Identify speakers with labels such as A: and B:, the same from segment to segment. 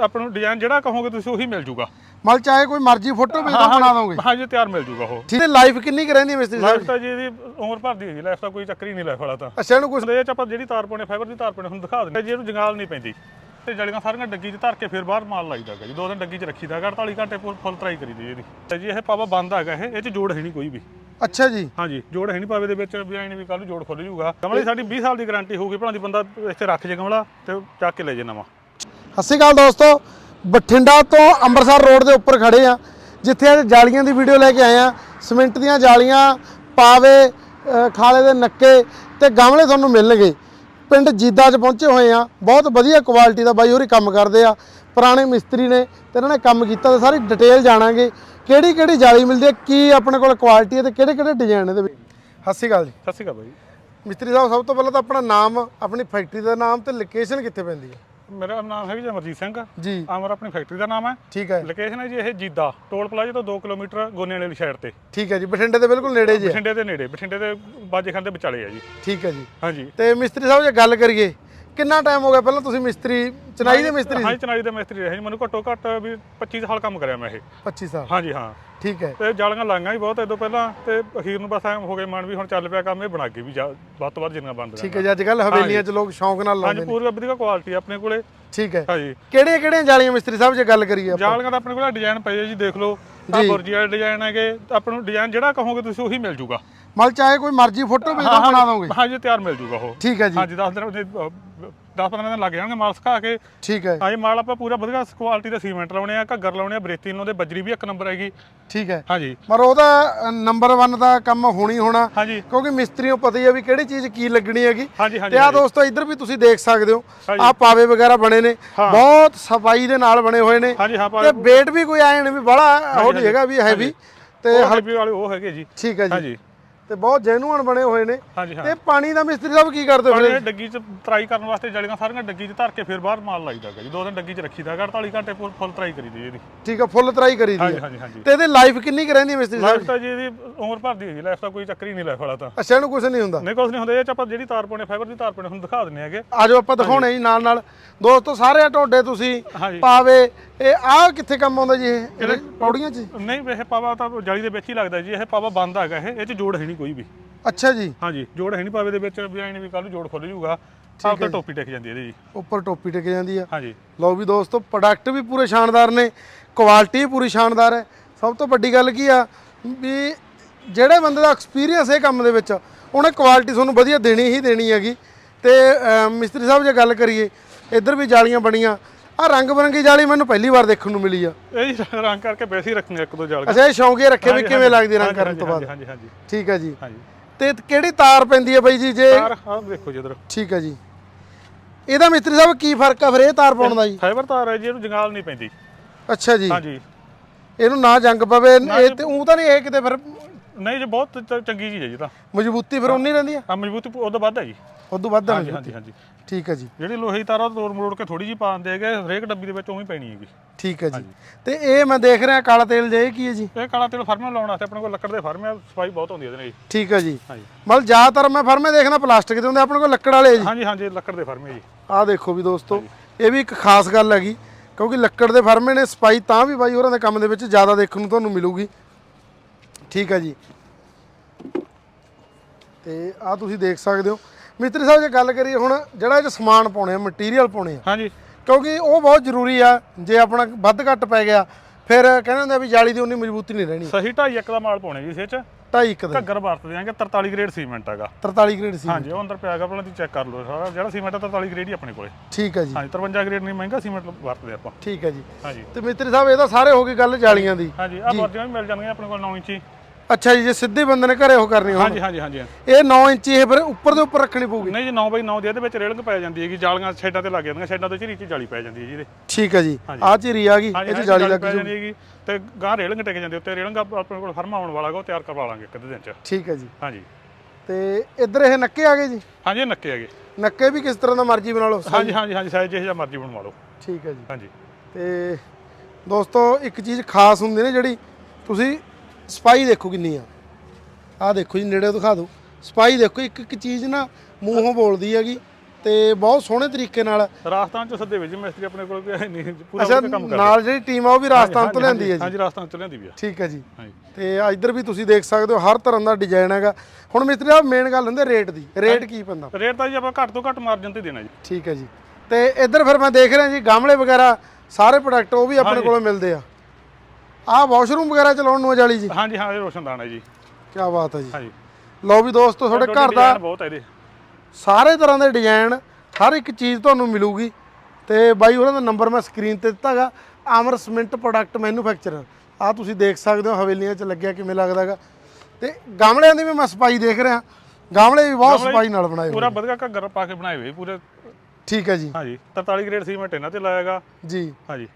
A: ਆਪਾਂ ਨੂੰ ਡਿਜ਼ਾਈਨ ਜਿਹੜਾ ਕਹੋਗੇ ਤੁਸੀਂ ਉਹੀ ਮਿਲ ਜੂਗਾ।
B: ਮਲ ਚਾਹੇ ਕੋਈ ਮਰਜ਼ੀ ਫੋਟੋ ਵੀ ਤਾਂ ਬਣਾ ਦੋਗੇ।
A: ਹਾਂ ਜੀ ਤਿਆਰ ਮਿਲ ਜੂਗਾ ਉਹ।
B: ਠੀਕ ਹੈ ਲਾਈਫ ਕਿੰਨੀ ਕੁ ਰਹਿੰਦੀ ਹੈ ਮਿਸਤਰੀ ਸਾਹਿਬ?
A: ਲਾਈਫ ਤਾਂ ਜੀ ਇਹਦੀ ਉਮਰ ਭਰ ਦੀ ਹੈ ਜੀ ਲਾਈਫ ਤਾਂ ਕੋਈ ਚੱਕਰ ਹੀ ਨਹੀਂ ਲਾਈਫ ਵਾਲਾ ਤਾਂ।
B: ਅੱਛਾ ਇਹਨੂੰ ਕੁਝ
A: ਇਹ ਚ ਆਪਾਂ ਜਿਹੜੀ ਤਾਰ ਪਾਉਣੇ ਫਾਈਬਰ ਦੀ ਤਾਰ ਪਾਉਣੇ ਹੁਣ ਦਿਖਾ ਦਿੰਦੇ ਜੀ ਇਹਨੂੰ ਜੰਗਾਲ ਨਹੀਂ ਪੈਂਦੀ ਤੇ ਜਲੀਆਂ ਸਾਰੀਆਂ ਡੱਗੀ 'ਚ ਧਰ ਕੇ ਫਿਰ ਬਾਹਰ ਮਾਲ ਲਾਈਦਾ ਹੈਗਾ ਜੀ। ਦੋ ਦਿਨ ਡੱਗੀ 'ਚ ਰੱਖੀਦਾ ਹੈਗਾ 48 ਘੰਟੇ ਫੁੱਲ ਟਰਾਈ ਕਰੀਦੀ ਇਹਦੀ। ਤੇ ਜੀ ਇਹ ਪਾਵਾ ਬੰਦ ਹੈਗਾ ਇਹ ਇਹ 'ਚ ਜੋੜ ਹੈ ਨਹੀਂ ਕੋਈ ਵੀ।
B: ਅੱਛਾ ਜੀ।
A: ਹਾਂਜੀ ਜੋੜ ਹੈ ਨਹੀਂ ਪਾਵੇ ਦੇ ਵਿੱਚ ਵੀ ਐਂ ਵੀ ਕੱਲ ਨੂੰ ਜੋੜ ਖੁੱਲ ਜੂਗਾ। ਗਮਲੇ ਸਾਡੀ 20 ਸਾਲ ਦੀ ਗਾਰੰਟੀ ਹੋਊਗੀ ਭਲਾ ਦੀ ਬੰਦਾ ਇੱਥੇ ਰੱਖ ਜੇ ਗਮਲਾ ਤੇ ਚੱਕ ਕੇ ਲੈ ਜੇ ਨਵਾਂ।
B: ਸਤਿ ਸ਼੍ਰੀ ਅਕਾਲ ਦੋਸਤੋ ਬਠਿੰਡਾ ਤੋਂ ਅੰਮ੍ਰਿਤਸਰ ਰੋਡ ਦੇ ਉੱਪਰ ਖੜੇ ਆ ਜਿੱਥੇ ਅੱਜ ਜਾਲੀਆਂ ਦੀ ਵੀਡੀਓ ਲੈ ਕੇ ਆਏ ਆ ਸਿਮੈਂਟ ਦੀਆਂ ਜਾਲੀਆਂ ਪਾਵੇ ਖਾਲੇ ਦੇ ਨੱਕੇ ਤੇ ਗਮਲੇ ਤੁਹਾਨੂੰ ਮਿਲਣਗੇ। ਪਿੰਡ ਜੀਦਾ 'ਚ ਪਹੁੰਚੇ ਹੋਏ ਆ ਬਹੁਤ ਵਧੀਆ ਕੁਆਲਿਟੀ ਦਾ ਬਾਈ ਹੋਰੀ ਕੰਮ ਕਰਦੇ ਆ। ਪੁਰਾਣੇ ਮਿਸਤਰੀ ਨੇ ਤੇ ਇਹਨਾਂ ਨੇ ਕੰਮ ਕੀਤਾ ਤੇ ਸਾਰੀ ਡਿਟੇਲ ਜਾਣਾਂਗੇ। ਕਿਹੜੀ ਕਿਹੜੀ ਜਾਲੀ ਮਿਲਦੀ ਹੈ ਕੀ ਆਪਣੇ ਕੋਲ ਕੁਆਲਿਟੀ ਹੈ ਤੇ ਕਿਹੜੇ ਕਿਹੜੇ ਡਿਜ਼ਾਈਨ ਇਹਦੇ ਵਿੱਚ? ਸਤਿ ਸ਼੍ਰੀ ਅਕਾਲ ਜੀ।
A: ਸਤਿ ਸ਼੍ਰੀ ਅਕਾਲ ਬਾਈ।
B: ਮਿਸਤਰੀ ਸਾਹਿਬ ਸਭ ਤੋਂ ਪਹਿਲਾਂ ਤਾਂ ਆਪਣਾ ਨਾਮ ਆਪਣੀ ਫੈਕਟਰੀ ਦਾ ਨਾਮ ਤੇ ਲੋਕੇਸ਼ਨ ਕਿੱਥੇ ਪੈਂਦੀ ਹੈ?
A: ਮੇਰਾ ਨਾਮ ਹੈ ਜੀ ਅਮਰਜੀਤ ਸਿੰਘ।
B: ਜੀ।
A: ਆਮਰ ਆਪਣੀ ਫੈਕਟਰੀ ਦਾ ਨਾਮ ਹੈ।
B: ਠੀਕ ਹੈ।
A: ਲੋਕੇਸ਼ਨ ਹੈ ਜੀ ਇਹ ਜੀਦਾ। ਟੋਲ ਪਲਾਜ਼ਾ ਤੋਂ 2 ਕਿਲੋਮੀਟਰ ਗੋਨੇ ਵਾਲੀ ਸਾਈਡ ਤੇ।
B: ਠੀਕ ਹੈ ਜੀ ਬਠਿੰਡੇ ਦੇ ਬਿਲਕੁਲ ਨੇੜੇ ਜੀ ਹੈ।
A: ਬਠਿੰਡੇ ਦੇ ਨੇੜੇ ਬਠਿੰਡੇ ਦੇ ਬਾਜੇਖਾਨ ਦੇ ਵਿਚਾਲੇ ਆ ਜੀ।
B: ਠੀਕ ਹੈ ਜੀ।
A: ਹਾਂਜੀ।
B: ਤੇ ਮਿਸਤਰੀ ਸਾਹਿਬ ਜੇ ਗੱਲ ਕਰੀਏ ਕਿੰਨਾ ਟਾਈਮ ਹੋ ਗਿਆ? ਪਹਿਲਾਂ ਤੁਸੀਂ ਮਿਸਤਰੀ ਚਨਾਈ ਦੇ ਮਿਸਤਰੀ
A: ਹਾਂ
B: ਸੀ
A: ਚਨਾਈ ਦੇ ਮਿਸਤਰੀ ਰਹੇ ਜੀ ਮੈਨੂੰ ਘੱਟੋ ਘੱਟ ਵੀ 25 ਸਾਲ ਕੰਮ ਕਰਿਆ ਮੈਂ ਇਹ।
B: 25 ਸਾਲ।
A: ਹਾਂਜੀ ਹਾਂ।
B: ਠੀਕ ਹੈ।
A: ਤੇ ਜਾਲੀਆਂ ਲਾਈਆਂ ਵੀ ਬਹੁਤ ਤੋਂ ਪਹਿਲਾਂ ਤੇ ਅਖੀਰ ਨੂੰ ਬਸ ਐਂ ਹੋ ਗਏ ਮਨ ਵੀ ਹੁਣ ਚੱਲ ਪਿਆ ਕੰਮ ਇਹ ਬਣਾ ਕੇ ਵੀ ਜਾ- ਵੱਧ ਤੋਂ ਵੱਧ ਜਿੰਨਾ ਬਣਦਾ
B: ਠੀਕ ਹੈ ਜੀ ਅੱਜ ਕੱਲ ਹਵੇਲੀਆਂ 'ਚ ਲੋਕ ਸ਼ੌਂਕ ਨਾਲ
A: ਹਾਂਜੀ
B: ਲਾਉਂਦੇ ਨੇ।
A: ਪੂਰੀ ਵਧੀਆ ਕੁਆਲਿਟੀ ਆਪਣੇ ਕੋਲੇ।
B: ਠੀਕ ਹੈ।
A: ਹਾਂਜੀ
B: ਕਿਹੜੀਆਂ ਕਿਹੜੀਆਂ ਜਾਲੀਆਂ ਮਿਸਤਰੀ ਸਾਹਿਬ ਜੇ ਗੱਲ ਕਰੀਏ ਆਪਾਂ?
A: ਜਾਲੀਆਂ ਦਾ ਆਪਣੇ ਕੋਲ ਡਿਜ਼ਾਈਨ ਪਏ ਆ ਜੀ ਦੇਖ ਲਓ। ਆ ਬੁਰਜੀ ਵਾਲੇ ਡਿਜ਼ਾਈਨ ਹੈਗੇ। ਆਪਾਂ ਨੂੰ ਡਿਜ਼ਾਈਨ ਜਿਹੜਾ ਕਹੋਗੇ ਤੁਸੀਂ ਉਹੀ ਮਿਲ ਜੂਗਾ।
B: ਮਲ ਚਾਹੇ ਕੋਈ ਮਰਜ਼ੀ ਫੋਟੋ ਵੀ ਤਾਂ ਬਣਾ ਦੋਗੇ।
A: ਹਾਂ ਜੀ ਤਿਆਰ ਮਿਲ ਜੂਗਾ ਉਹ।
B: ਠੀਕ ਹੈ ਜੀ।
A: ਹਾਂਜੀ 10 ਦਿਨ 10 15 ਦਿਨ ਲੱਗ ਜਾਣਗੇ ਮਾਲ ਸੁਕਾ ਕੇ।
B: ਠੀਕ ਹੈ।
A: ਹਾਂਜੀ ਮਾਲ ਆਪਾਂ ਪੂਰਾ ਵਧੀਆ ਕੁਆਲਿਟੀ ਦਾ ਸੀਮੈਂਟ ਲਾਉਣੇ ਆ ਘੱਗਰ ਲਾਉਣੇ ਆ ਬਰੇਤੀ ਲਾਉਂਦੇ ਬਜਰੀ ਵੀ ਇੱਕ ਨੰਬਰ ਹੈਗੀ।
B: ਠੀਕ ਹੈ।
A: ਹਾਂਜੀ।
B: ਪਰ ਉਹਦਾ ਨੰਬਰ 1 ਦਾ ਕੰਮ ਹੋਣੀ ਹੋਣਾ। ਕਿਉਂਕਿ ਮਿਸਤਰੀ ਨੂੰ ਪਤਾ ਹੀ ਆ ਵੀ ਕਿਹੜੀ ਚੀਜ਼ ਕੀ ਲੱਗਣੀ ਹੈਗੀ। ਤੇ ਆ ਦੋਸਤੋ ਇੱਧਰ ਵੀ ਤੁਸੀਂ ਦੇਖ ਸਕਦੇ ਹੋ। ਆ ਪਾਵੇ ਵਗੈਰਾ ਬਣੇ ਨੇ। ਬਹੁਤ ਸਫ਼ਾਈ ਦੇ ਨਾਲ ਬਣੇ ਹੋਏ ਨੇ। ਤੇ weight ਵੀ ਕੋਈ ਆਏ ਨਹੀਂ ਵੀ ਬੜਾ ਉਹ ਨਹੀਂ ਹੈਗਾ ਵੀ ਹੈਵੀ ਤੇ
A: ਹਲਕੀ ਵਾਲੇ ਉਹ ਹੈਗੇ ਜੀ।
B: ਠੀਕ ਹੈ ਜੀ।
A: ਹਾਂਜੀ।
B: ਤੇ ਬਹੁਤ ਜੈਨੂਅਨ ਬਣੇ ਹੋਏ ਨੇ।
A: ਹਾਂਜੀ ਹਾਂ।
B: ਤੇ ਪਾਣੀ ਦਾ ਮਿਸਤਰੀ ਸਾਹਿਬ ਕੀ ਕਰਦੇ
A: ਪਾਣੀ
B: ਫਿਰ?
A: ਡੱਗੀ 'ਚ ਤਰਾਈ ਕਰਨ ਵਾਸਤੇ ਜਲੀਆਂ ਸਾਰੀਆਂ ਡੱਗੀ 'ਚ ਧਰ ਕੇ ਫਿਰ ਬਾਹਰ ਮਾਲ ਲਾਈਦਾ ਜੀ। ਦੋ ਦਿਨ ਡੱਗੀ 'ਚ ਰੱਖੀਦਾ ਹੈਗਾ 48 ਘੰਟੇ ਫੁੱਲ ਫੁੱਲ ਤਰਾਈ ਕਰੀਦੀ ਇਹਦੀ।
B: ਠੀਕ ਹੈ ਫੁੱਲ ਤਰਾਈ ਕਰੀ ਦੀ
A: ਹਾਂਜੀ
B: ਹੈ
A: ਹਾਂਜੀ ਹਾਂਜੀ।
B: ਤੇ ਇਹਦੇ ਲਾਈਫ ਕਿੰਨੀ ਕੁ ਰਹਿੰਦੀ ਹੈ ਮਿਸਤਰੀ ਸਾਹਿਬ?
A: ਲਾਈਫ ਤਾਂ ਜੀ ਇਹਦੀ ਉਮਰ ਭਰ ਦੀ ਹੈ ਜੀ ਲਾਈਫ ਤਾਂ ਕੋਈ ਚੱਕਰ ਹੀ ਨਹੀਂ ਲਾਈਫ ਵਾਲਾ ਤਾਂ।
B: ਅੱਛਾ ਇਹਨੂੰ ਕੁਝ ਨਹੀਂ ਹੁੰਦਾ?
A: ਨਹੀਂ ਕੁਛ ਨਹੀਂ ਹੁੰਦਾ। ਇਹ ਚ ਆਪਾਂ ਜਿਹੜੀ ਤਾਰ ਪਾਉਣੇ ਫਾਈਬਰ ਦੀ ਤਾਰ ਪਾਉਣੇ ਹੁਣ ਦਿਖਾ ਦਿੰਨੇ ਹੈਗੇ।
B: ਆਜੋ ਆਪਾਂ ਦਿਖਾਉਣੇ ਜੀ ਨਾਲ ਨਾਲ। ਦੋਸਤੋ ਸਾਰੇ ਤੁਹਾਡੇ ਤੁਸੀਂ
A: ਹਾਂਜੀ।
B: ਪਾਵੇ। ਇਹ ਆਹ ਕਿੱਥੇ ਕੰਮ ਆਉਂਦਾ ਜੀ ਇਹ? ਇਹਦੇ ਪੌੜੀਆਂ 'ਚ
A: ਨਹੀਂ ਇਹ ਪਾਵਾ ਤਾਂ ਜਾਲੀ ਦੇ ਵਿੱਚ ਹੀ ਲੱਗਦਾ ਜੀ। ਇਹ ਪਾਵਾ ਬੰਦ ਹੈਗਾ ਇਹ। ਇਹ ਚ ਜੋੜ ਹੈ ਨਹੀਂ ਕੋਈ ਵੀ।
B: ਅੱਛਾ ਜੀ।
A: ਹਾਂਜੀ ਜੋੜ ਹੈ ਨਹੀਂ ਪਾਵੇ ਦੇ ਵਿੱਚ ਵੀ ਐਂ ਨਹੀਂ ਵੀ ਕੱਲ ਨੂੰ ਜੋੜ ਖੁੱਲ ਜੂਗਾ ਆਪ ਤਾਂ ਟੋਪੀ ਟਿਕ ਜਾਂਦੀ ਇਹਦੀ ਜੀ।
B: ਉੱਪਰ ਟੋਪੀ ਟਿਕ ਜਾਂਦੀ ਆ।
A: ਹਾਂਜੀ।
B: ਲਓ ਵੀ ਦੋਸਤੋ ਪ੍ਰੋਡਕਟ ਵੀ ਪੂਰੇ ਸ਼ਾਨਦਾਰ ਨੇ। ਕੁਆਲਿਟੀ ਵੀ ਪੂਰੀ ਸ਼ਾਨਦਾਰ ਹੈ। ਸਭ ਤੋਂ ਵੱਡੀ ਗੱਲ ਕੀ ਆ ਵੀ ਜਿਹੜੇ ਬੰਦੇ ਦਾ ਐਕਸਪੀਰੀਅੰਸ ਹੈ ਕੰਮ ਦੇ ਵਿੱਚ ਉਹਨੇ ਕੁਆਲਿਟੀ ਤੁਹਾਨੂੰ ਵਧੀਆ ਦੇਣੀ ਹੀ ਦੇਣੀ ਹੈਗੀ। ਤੇ ਮਿਸਤਰੀ ਸਾਹਿਬ ਜੇ ਗੱਲ ਕਰੀਏ ਇੱਧਰ ਵੀ ਜਾਲੀਆਂ ਬਣੀਆਂ। ਆ ਰੰਗ ਬਰੰਗੀ ਜਾਲੀ ਮੈਨੂੰ ਪਹਿਲੀ ਵਾਰ ਦੇਖਣ ਨੂੰ ਮਿਲੀ ਆ।
A: ਇਹ ਜੀ ਰੰਗ ਕਰਕੇ ਵੈਸੇ ਹੀ ਰੱਖਣੇ ਇੱਕ ਦੋ ਜਾਲ
B: ਅੱਛਾ ਇਹ ਰੱਖੇ ਵੀ ਕਿਵੇਂ ਲੱਗਦੀ ਰੰਗ ਕਰਨ ਤੋਂ ਬਾਅਦ?
A: ਹਾਂਜੀ ਹਾਂਜੀ।
B: ਠੀਕ ਹੈ ਜੀ।
A: ਹਾਂਜੀ।
B: ਤੇ ਕਿਹੜੀ ਤਾਰ ਪੈਂਦੀ ਹੈ ਬਾਈ ਜੀ ਜੇ?
A: ਤਾਰ ਆਹ ਦੇਖੋ ਜੀ ਇਧਰ।
B: ਠੀਕ ਹੈ ਜੀ। ਇਹਦਾ ਮਿਸਤਰੀ ਸਾਹਿਬ ਕੀ ਫ਼ਰਕ ਆ ਫਿਰ ਇਹ ਤਾਰ ਪਾਉਣ ਦਾ ਜੀ?
A: ਫਾਈਬਰ ਤਾਰ ਹੈ ਜੀ ਇਹਨੂੰ ਜੰਗਾਲ ਨਹੀਂ ਪੈਂਦੀ।
B: ਅੱਛਾ ਜੀ।
A: ਹਾਂਜੀ।
B: ਇਹਨੂੰ ਨਾ ਜੰਗ ਪਵੇ ਇਹ ਤੇ ਉਹ ਤਾਂ ਨਹੀਂ ਇਹ ਕਿਤੇ ਫਿਰ
A: ਨਹੀਂ ਜੀ ਬਹੁਤ ਚੰਗੀ ਚੀਜ਼ ਹੈ ਜੀ ਤਾਂ।
B: ਮਜ਼ਬੂਤੀ ਫਿਰ ਉਨੀ ਰਹਿੰਦੀ ਆ?
A: ਆ ਮਜ਼ਬੂਤੀ ਉਹਦਾ ਵੱਧ ਹੈ ਜੀ।
B: ਉਦੋਂ ਵੱਧ
A: ਹਾਂਜੀ ਹਾਂਜੀ ਹਾਂਜੀ।
B: ਠੀਕ ਹੈ ਜੀ।
A: ਜਿਹੜੀ ਲੋਹੇ ਦੀ ਤਾਰ ਆ ਉਹ ਤੋੜ ਮਰੋੜ ਕੇ ਥੋੜੀ ਜੀ ਪਾ ਦਿੰਦੇ ਹੈਗੇ ਹਰੇਕ ਡੱਬੀ ਦੇ ਵਿੱਚ ਉਵੇਂ ਪੈਣੀ ਹੈਗੀ।
B: ਠੀਕ ਹੈ ਜੀ। ਤੇ ਇਹ ਮੈਂ ਦੇਖ ਰਿਹਾ ਕਾਲਾ ਤੇਲ ਜੇ ਇਹ ਕੀ ਹੈ ਜੀ?
A: ਇਹ ਕਾਲਾ ਤੇਲ ਫਰਮੇ ਲਾਉਣ ਵਾਸਤੇ ਆਪਣੇ ਕੋਲ ਲੱਕੜ ਦੇ ਫਰਮੇ ਆ ਸਫ਼ਾਈ ਬਹੁਤ ਹੁੰਦੀ ਹੈ ਇਹਦੇ ਨਾਲ ਜੀ।
B: ਠੀਕ ਹੈ ਜੀ।
A: ਹਾਂਜੀ।
B: ਮਤਲਬ ਜ਼ਿਆਦਾਤਰ ਮੈਂ ਫਰਮੇ ਦੇਖਣਾ ਪਲਾਸਟਿਕ ਦੇ ਹੁੰਦੇ ਆਪਣੇ ਕੋਲ ਲੱਕੜ ਵਾਲੇ ਜੀ।
A: ਹਾਂਜੀ ਹਾਂਜੀ ਲੱਕੜ ਦੇ ਫਰਮੇ ਜੀ।
B: ਆਹ ਦੇਖੋ ਵੀ ਦੋਸਤੋ ਇਹ ਵੀ ਇੱਕ ਖਾਸ ਗੱਲ ਹੈਗੀ ਕਿਉਂਕਿ ਲੱਕੜ ਦੇ ਫਰਮੇ ਨੇ ਸਪਾਈ ਤਾਂ ਵੀ ਬਾਈ ਹੋਰਾਂ ਦੇ ਕੰਮ ਦੇ ਵਿੱਚ ਜ਼ਿਆਦਾ ਦੇਖਣ ਨੂੰ ਤੁਹਾਨੂੰ ਮਿਲੂਗੀ। ਠੀਕ ਹੈ ਜੀ। ਤੇ ਆਹ ਤੁਸੀਂ ਦੇਖ ਸਕਦੇ ਹੋ ਮਿਸਤਰੀ ਸਾਹਿਬ ਜੇ ਗੱਲ ਕਰੀਏ ਹੁਣ ਜਿਹੜਾ ਇਹ 'ਚ ਸਮਾਨ ਪਾਉਣੇ ਆ ਮਟੀਰੀਅਲ ਪਾਉਣੇ ਆ
A: ਹਾਂਜੀ।
B: ਕਿਉਂਕਿ ਉਹ ਬਹੁਤ ਜ਼ਰੂਰੀ ਆ ਜੇ ਆਪਣਾ ਵੱਧ ਘੱਟ ਪੈ ਗਿਆ ਫਿਰ ਕਹਿੰਦੇ ਹੁੰਦੇ ਆ ਵੀ ਜਾਲੀ ਦੀ ਉਨੀ ਮਜ਼ਬੂਤੀ ਨਹੀਂ ਰਹਿਣੀ।
A: ਸਹੀ ਢਾਈ ਇੱਕ ਦਾ ਮਾਲ ਪਾਉਣੇ ਜੀ ਇਸੇ ਚ।
B: 2.5 ਇੱਕ ਦਾ।
A: ਘੱਗਰ ਵਰਤ ਦਿਆਂਗੇ 43 ਗ੍ਰੇਡ ਸੀਮੈਂਟ ਹੈਗਾ।
B: 43 ਗ੍ਰੇਡ ਸੀ
A: ਹਾਂਜੀ ਉਹ ਅੰਦਰ ਪਿਆ ਹੈਗਾ ਪਹਿਲਾਂ ਤੁਸੀਂ ਚੈੱਕ ਕਰ ਲਓ ਸਾਰਾ। ਜਿਹੜਾ ਸੀਮੈਂਟ ਹੈ 43 ਗ੍ਰੇਡ ਹੀ ਆਪਣੇ ਕੋਲੇ।
B: ਠੀਕ ਹੈ ਜੀ।
A: ਹਾਂਜੀ 53 ਗ੍ਰੇਡ ਨਹੀਂ ਮਹਿੰਗਾ ਸੀਮੈਂਟ ਵਰਤਦੇ ਆਪਾਂ।
B: ਠੀਕ ਹੈ ਜੀ।
A: ਹਾਂਜੀ।
B: ਤੇ ਮਿਸਤਰੀ ਸਾਹਿਬ ਇਹ ਤਾਂ ਸਾਰੇ ਹੋ ਗਏ ਗੱਲ ਜਾਲੀਆਂ ਦੀ।
A: ਹਾਂਜੀ ਆ ਵਰਦੀਆਂ ਵੀ ਮਿਲ ਜਾਣਗੀਆਂ ਆਪਣੇ ਕੋਲ 9 ਇੰਚੀ।
B: ਅੱਛਾ ਜੀ ਜੇ ਸਿੱਧੇ ਬੰਦੇ ਨੇ ਘਰੇ ਉਹ ਕਰਨੀ ਹੋਣ
A: ਹਾਂਜੀ ਹਾਂਜੀ ਹਾਂਜੀ
B: ਇਹ 9 ਇੰਚੀ ਇਹ ਫਿਰ ਉੱਪਰ ਦੇ ਉੱਪਰ ਰੱਖਣੀ ਪਊਗੀ?
A: ਨਹੀਂ ਜੀ 9 ਬਾਈ 9 ਦੇ ਇਹਦੇ ਵਿੱਚ ਰੇਲਿੰਗ ਪੈ ਜਾਂਦੀ ਹੈਗੀ ਜਾਲੀਆਂ ਛੇਡਾਂ ਤੇ ਲੱਗ ਜਾਂਦੀਆਂ ਛੇਡਾਂ ਤੋਂ ਝਰੀਚੀ ਜਾਲੀ ਪੈ ਜਾਂਦੀ ਹੈ ਜੀ ਇਹਦੇ।
B: ਠੀਕ ਹੈ ਜੀ। ਆਹ ਝੀਰੀ ਆ ਗਈ ਇਹ
A: ਹਾਂਜੀ,
B: ਜਾਲੀ ਲੱਗ
A: ਪੈ
B: ਜੂ।
A: ਜਾਂਦੀ ਹੈਗੀ ਤੇ ਗਾਂ ਰੇਲਿੰਗ ਟਿਕ ਜਾਂਦੀ ਉੱਤੇ ਰੇਲਿੰਗ ਆਪਣੇ ਕੋਲ ਫਰਮਾ ਆਉਣ ਵਾਲਾ ਹੈਗਾ ਉਹ ਤਿਆਰ ਕਰਵਾ ਲਾਂਗੇ ਇੱਕ ਅੱਧੇ ਦਿਨ ਚ।
B: ਠੀਕ ਹੈ ਜੀ।
A: ਹਾਂਜੀ।
B: ਤੇ ਇੱਧਰ ਇਹ ਨੱਕੇ ਆ ਗਏ ਜੀ?
A: ਹਾਂਜੀ ਇਹ ਨੱਕੇ ਹੈਗੇ।
B: ਨੱਕੇ ਵੀ ਕਿਸ ਤਰ੍ਹਾਂ ਦਾ ਮਰਜ਼ੀ ਬਣਾ ਲਓ
A: ਹਾਂਜੀ ਹਾਂਜੀ ਹਾਂਜੀ ਸਾਈਜ਼ ਜਿਹੋ ਜਿਹਾ ਮਰਜ਼ੀ ਬਣਵਾ ਲਓ।
B: ਠੀਕ ਹੈ ਜੀ।
A: ਹਾਂਜੀ।
B: ਤੇ ਦੋਸਤੋ ਇੱਕ ਚੀਜ਼ ਖਾਸ ਹੁੰਦੀ ਨੇ ਜਿਹੜੀ ਤੁਸੀਂ ਸਪਾਈ ਦੇਖੋ ਕਿੰਨੀ ਆ। ਆਹ ਦੇਖੋ ਜੀ ਨੇੜੇ ਦਿਖਾ ਦਿਓ। ਸਪਾਈ ਦੇਖੋ ਇੱਕ ਇੱਕ ਚੀਜ਼ ਨਾ ਮੂੰਹੋਂ ਬੋਲਦੀ ਹੈਗੀ ਤੇ ਬਹੁਤ ਸੋਹਣੇ ਤਰੀਕੇ ਨਾਲ
A: ਰਾਜਸਥਾਨ ਚ ਸੱਦੇ ਵਿੱਚ ਮਿਸਤਰੀ ਆਪਣੇ ਕੋਲ ਹੈ ਨਹੀਂ। ਪੂਰਾ ਕੰਮ ਕਰਦਾ।
B: ਨਾਲ ਜਿਹੜੀ ਟੀਮ ਆ ਉਹ ਵੀ ਰਾਜਸਥਾਨ ਤੋਂ ਲਿਆਂਦੀ ਹੈ ਜੀ।
A: ਹਾਂਜੀ ਰਾਜਸਥਾਨ ਤੋਂ ਲਿਆਂਦੀ ਵੀ ਆ।
B: ਠੀਕ ਹੈ ਜੀ। ਤੇ ਆ ਇੱਧਰ ਵੀ ਤੁਸੀਂ ਦੇਖ ਸਕਦੇ ਹੋ ਹਰ ਤਰ੍ਹਾਂ ਦਾ ਡਿਜ਼ਾਈਨ ਹੈਗਾ। ਹੁਣ ਮਿਸਤਰੀ ਸਾਹਿਬ ਮੇਨ ਗੱਲ ਹੁੰਦੀ ਰੇਟ ਦੀ। ਰੇਟ ਕੀ ਪੈਂਦਾ?
A: ਰੇਟ ਤਾਂ ਜੀ ਆਪਾਂ ਘੱਟ ਤੋਂ ਘੱਟ ਮਾਰਜਨ ਤੇ ਦੇਣਾ ਜੀ।
B: ਠੀਕ ਹੈ ਜੀ। ਤੇ ਇੱਧਰ ਫਿਰ ਮੈਂ ਦੇਖ ਰਿਹਾ ਜੀ ਗਮਲੇ ਵਗੈਰਾ ਸਾਰੇ ਪ੍ਰੋਡਕਟ ਉਹ ਵੀ ਆਪਣੇ ਕੋਲੋਂ ਮਿਲਦੇ ਆ। ਆਹ ਵਾਸ਼ਰੂਮ ਵਗੈਰਾ ਚਲਾਉਣ ਨੂੰ ਜਾਲੀ ਜੀ?
A: ਹਾਂਜੀ ਹਾਂ ਇਹ ਰੋਸ਼ਨਦਾਨ ਹੈ ਜੀ।
B: ਕੀ ਬਾਤ ਹੈ ਜੀ।
A: ਹਾਂਜੀ।
B: ਲਓ ਵੀ ਦੋਸਤੋ ਤੁਹਾਡੇ ਘਰ ਦਾ
A: ਬਹੁਤ ਹੈ ਇਹਦੇ।
B: ਸਾਰੇ ਤਰ੍ਹਾਂ ਦੇ ਡਿਜ਼ਾਈਨ ਹਰ ਇੱਕ ਚੀਜ਼ ਤੁਹਾਨੂੰ ਮਿਲੂਗੀ। ਤੇ ਬਾਈ ਉਹਨਾਂ ਦਾ ਨੰਬਰ ਮੈਂ ਸਕਰੀਨ ਤੇ ਦਿੱਤਾਗਾ। ਆਮਰ ਸਿਮੈਂਟ ਪ੍ਰੋਡਕਟ ਮੈਨੂਫੈਕਚਰਰ ਆ ਤੁਸੀਂ ਦੇਖ ਸਕਦੇ ਹੋ ਹਵੇਲੀਆਂ 'ਚ ਲੱਗਿਆ ਕਿਵੇਂ ਲੱਗਦਾਗਾ। ਤੇ ਗਮਲਿਆਂ ਦੀ ਵੀ ਮੈਂ ਸਫ਼ਾਈ ਦੇਖ ਰਿਹਾ। ਗਮਲੇ ਵੀ ਬਹੁਤ ਸਫ਼ਾਈ ਨਾਲ ਬਣਾਏ ਹੋਏ
A: ਪੂਰਾ ਵਧੀਆ ਘੱਗਰ ਪਾ ਕੇ ਬਣਾਏ ਹੋਏ ਪੂਰੇ
B: ਠੀਕ ਹੈ ਜੀ।
A: ਹਾਂਜੀ 43 ਗ੍ਰੇਡ ਸੀਮੈਂਟ ਇਹਨਾਂ ਤੇ ਲਾਇਆਗਾ।
B: ਜੀ।
A: ਹਾਂਜੀ।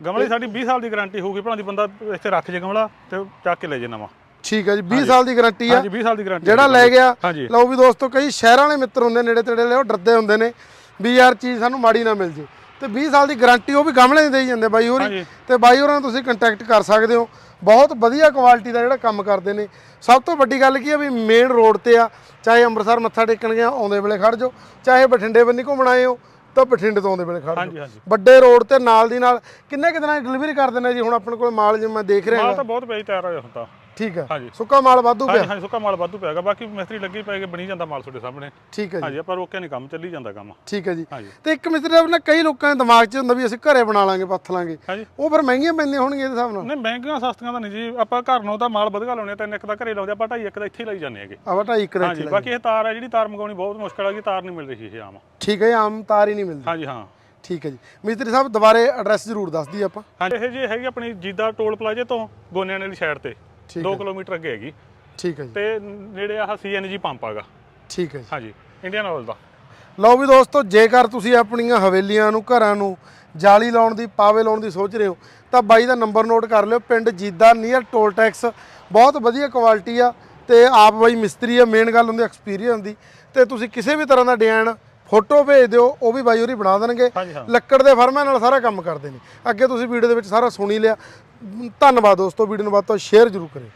A: ਗਮਲੇ ਸਾਡੀ 20 ਸਾਲ ਦੀ ਗਾਰੰਟੀ ਹੋਊਗੀ ਭਾਵੇਂ ਬੰਦਾ ਇੱਥੇ ਰੱਖ ਜੇ ਗਮਲਾ ਤੇ ਚੱਕ ਕੇ ਲੈ ਜੇ ਨਵਾਂ।
B: ਠੀਕ ਹੈ ਜੀ 20 ਸਾਲ ਦੀ ਗਾਰੰਟੀ ਆ।
A: ਹਾਂਜੀ 20 ਸਾਲ ਦੀ ਗਾਰੰਟੀ
B: ਜਿਹੜਾ ਲੈ ਗਿਆ ਲਓ ਵੀ ਦੋਸਤੋ ਕਈ ਸ਼ਹਿਰਾਂ ਵਾਲੇ ਮਿੱਤਰ ਹੁੰਦੇ ਨੇੜੇ ਤੇੜੇ ਵਾਲੇ ਉਹ ਡਰਦੇ ਹੁੰਦੇ ਨੇ ਵੀ ਯਾਰ ਚੀਜ਼ ਸਾਨੂੰ ਮਾੜੀ ਨਾ ਮਿਲ ਜੇ। ਤੇ 20 ਸਾਲ ਦੀ ਗਾਰੰਟੀ ਉਹ ਵੀ ਗਮਲੇ ਦੀ ਦੇਈ ਜਾਂਦੇ ਬਾਈ ਹੋਰੀ। ਤੇ ਬਾਈ ਹੋਰਾਂ ਨੂੰ ਤੁਸੀਂ ਕੰਟੈਕਟ ਕਰ ਸਕਦੇ ਹੋ। ਬਹੁਤ ਵਧੀਆ ਕੁਆਲਿਟੀ ਦਾ ਜਿਹੜਾ ਕੰਮ ਕਰਦੇ ਨੇ। ਸਭ ਤੋਂ ਵੱਡੀ ਗੱਲ ਕੀ ਆ ਵੀ ਮੇਨ ਰੋਡ ਤੇ ਆ ਚਾਹੇ ਅੰਮ੍ਰਿਤਸਰ ਮੱਥਾ ਟੇਕਣ ਗਿਆ ਆਉਂਦੇ ਵੇਲੇ ਖੜ ਜਾਓ। ਚਾਹੇ ਬਠਿੰਡੇ ਬੰਨੀ ਘੁੰਮਣ ਆਏ ਹੋ। ਤਾਂ ਬਠਿੰਡੇ ਤੋਂ ਆਉਂਦੇ ਵੇਲੇ ਖੜ
A: ਹਾਂਜੀ ਹਾਂਜੀ।
B: ਵੱਡੇ ਰੋਡ ਤੇ ਨਾਲ ਦੀ ਨਾਲ ਕਿੰਨੇ ਕਿ ਦਿਨਾਂ ਦੀ ਡਿਲੀਵਰੀ ਕਰ ਦਿੰਦੇ ਜੀ? ਹੁਣ ਆਪਣੇ ਕੋਲ ਮਾਲ ਜਿਵੇਂ ਮੈਂ ਦੇਖ ਰਿਹਾ
A: ਮਾਲ
B: ਹੈਗਾ।
A: ਤਾਂ ਬਹੁਤ ਜੀ ਤਿਆਰ ਹੋਇਆ ਹੁੰਦਾ।
B: ਠੀਕ ਹੈ।
A: ਹਾਂਜੀ।
B: ਸੁੱਕਾ ਮਾਲ ਵਾਧੂ ਪਿਆ।
A: ਹਾਂਜੀ ਸੁੱਕਾ ਮਾਲ ਵਾਧੂ ਪਿਆਗਾ ਬਾਕੀ ਮਿਸਤਰੀ ਲੱਗੀ ਪਏ ਕਿ ਬਣੀ ਜਾਂਦਾ ਮਾਲ ਤੁਹਾਡੇ ਸਾਹਮਣੇ।
B: ਠੀਕ ਹੈ ਜੀ।
A: ਹਾਂਜੀ ਆਪਾਂ ਰੋਕਿਆ ਨਹੀਂ ਕੰਮ ਚੱਲੀ ਜਾਂਦਾ ਕੰਮ।
B: ਠੀਕ ਹੈ ਜੀ।
A: ਹਾਂਜੀ।
B: ਤੇ ਇੱਕ ਮਿੱਤਰ ਸਾਹਿਬ ਕਈ ਲੋਕਾਂ ਦੇ ਦਿਮਾਗ 'ਚ ਹੁੰਦਾ ਵੀ ਅਸੀਂ ਘਰੇ ਬਣਾ ਲਾਂਗੇ ਪੱਥ ਲਾਂਗੇ।
A: ਹਾਂਜੀ।
B: ਉਹ ਫਿਰ ਮਹਿੰਗੀਆਂ ਪੈਂਦੀਆਂ ਹੋਣਗੀਆਂ ਇਹਦੇ ਹਿਸਾਬ ਨਾਲ?
A: ਨਹੀਂ ਮਹਿੰਗੀਆਂ ਸਸਤੀਆਂ ਤਾਂ ਨਹੀਂ ਜੀ। ਆਪਾਂ ਘਰ ਨੂੰ ਤਾਂ ਮਾਲ ਵਧਗਾ ਲਾਉਣੇ ਤਿੰਨ ਇੱਕ ਦਾ ਘਰੇ ਲਾਉਂਦੇ ਆਪਾਂ ਢਾਈ ਇੱਕ ਦਾ ਇੱਥੇ ਹੀ ਲਾਈ ਜਾਂਦੇ ਹੈਗੇ।
B: ਆਵਾ ਢਾਈ ਇੱਕ ਦਾ
A: ਹਾਂਜੀ ਬਾਕੀ ਇਹ ਤਾਰ ਹੈ ਜਿਹੜੀ ਤਾਰ ਮੰਗਾਉਣੀ ਬਹੁਤ ਮੁਸ਼ਕਲ ਹੈ ਕਿ ਤਾਰ ਨਹੀਂ ਮਿਲ ਰਹੀ ਇਹ ਆਮ।
B: ਠੀਕ ਹੈ ਜੀ, ਆਮ ਤਾਰ ਹੀ ਨਹੀਂ ਮਿਲਦੀ।
A: ਹਾਂਜੀ ਹਾਂ।
B: ਠੀਕ ਹੈ ਜੀ। ਮਿਸਤਰੀ ਸਾਹਿਬ ਦੁਬਾਰੇ ਐਡਰੈਸ ਜ਼ਰੂਰ ਦੱਸ ਦਈਏ ਆਪਾਂ।
A: ਹਾਂਜੀ ਇਹ ਜੀ ਹੈਗੀ ਆਪਣੀ ਜੀਦਾ ਟੋਲ ਪਲਾਜ਼ੇ ਤੋਂ ਗੋਨਿਆਂ ਵਾਲੀ ਸਾਈਡ ਤੇ। 2 ਕਿਲੋਮੀਟਰ ਅੱਗੇ ਹੈਗੀ।
B: ਠੀਕ ਹੈ ਜੀ।
A: ਤੇ ਨੇੜੇ ਆਹ ਸੀਐਨਜੀ ਪੰਪ ਹੈਗਾ।
B: ਠੀਕ ਹੈ ਜੀ।
A: ਹਾਂਜੀ ਇੰਡੀਅਨ ਆਇਲ ਦਾ।
B: ਲਓ ਵੀ ਦੋਸਤੋ ਜੇਕਰ ਤੁਸੀਂ ਆਪਣੀਆਂ ਹਵੇਲੀਆਂ ਨੂੰ ਘਰਾਂ ਨੂੰ ਜਾਲੀ ਲਾਉਣ ਦੀ ਪਾਵੇ ਲਾਉਣ ਦੀ ਸੋਚ ਰਹੇ ਹੋ ਤਾਂ ਬਾਈ ਦਾ ਨੰਬਰ ਨੋਟ ਕਰ ਲਿਓ। ਪਿੰਡ ਜੀਦਾ ਨੀਅਰ ਟੋਲ ਟੈਕਸ ਬਹੁਤ ਵਧੀਆ ਕੁਆਲਿਟੀ ਆ ਤੇ ਆਪ ਬਾਈ ਮਿਸਤਰੀ ਆ ਮੇਨ ਗੱਲ ਹੁੰਦੀ ਐਕਸਪੀਰੀਅੰਸ ਦੀ। ਤੇ ਤੁਸੀਂ ਕਿਸੇ ਵੀ ਤਰ੍ਹਾਂ ਦਾ ਡਿਜ਼ਾਈਨ ਫੋਟੋ ਭੇਜ ਦਿਓ ਉਹ ਵੀ ਬਾਈ ਹੋਰੀ ਬਣਾ ਦੇਣਗੇ। ਲੱਕੜ ਦੇ ਫਰਮਾਂ ਨਾਲ ਸਾਰਾ ਕੰਮ ਕਰਦੇ ਨੇ। ਅੱਗੇ ਤੁਸੀਂ ਵੀਡੀਓ ਦੇ ਵਿੱਚ ਸਾਰਾ ਸੁਣੀ ਲਿਆ। ਧੰਨਵਾਦ ਦੋਸਤੋ ਵੀਡੀਓ ਨੂੰ ਵੱਧ ਤੋਂ ਸ਼ੇਅਰ ਜ਼ਰੂਰ ਕਰਿਓ।